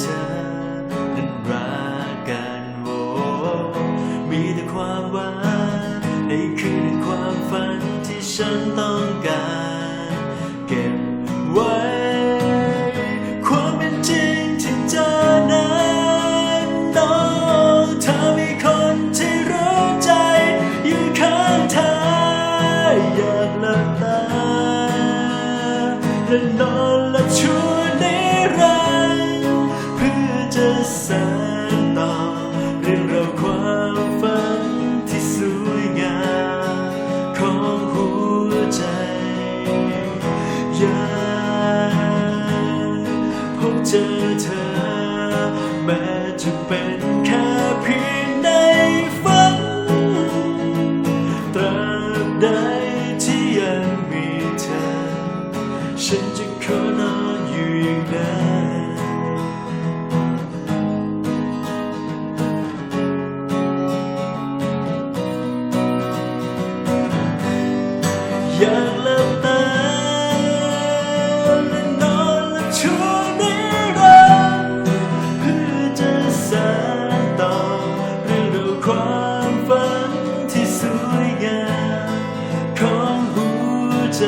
เธอนั้นรักกันโวมีแต่ความหวังในคืนความฝันที่ฉันต้องการเก็บไว้ ความเป็นจริงที่เธอนั้นต้องเธอมีคนที่รู้ใจอยู่ข้างเธออยากหลับตาและนอนหลับชั่วนิรันดร์ แสนต่อเรื่องราวความฝันที่สวยงามของหัวใจ อยากพบเจอเธอ แม้จะเป็นแค่เพียงในฝันตราด อยากเลิกตาและนอนและชูนิรันดร์เพื่อจะสานต่อเรื่องราวความฝันที่สวยงามของหัวใจ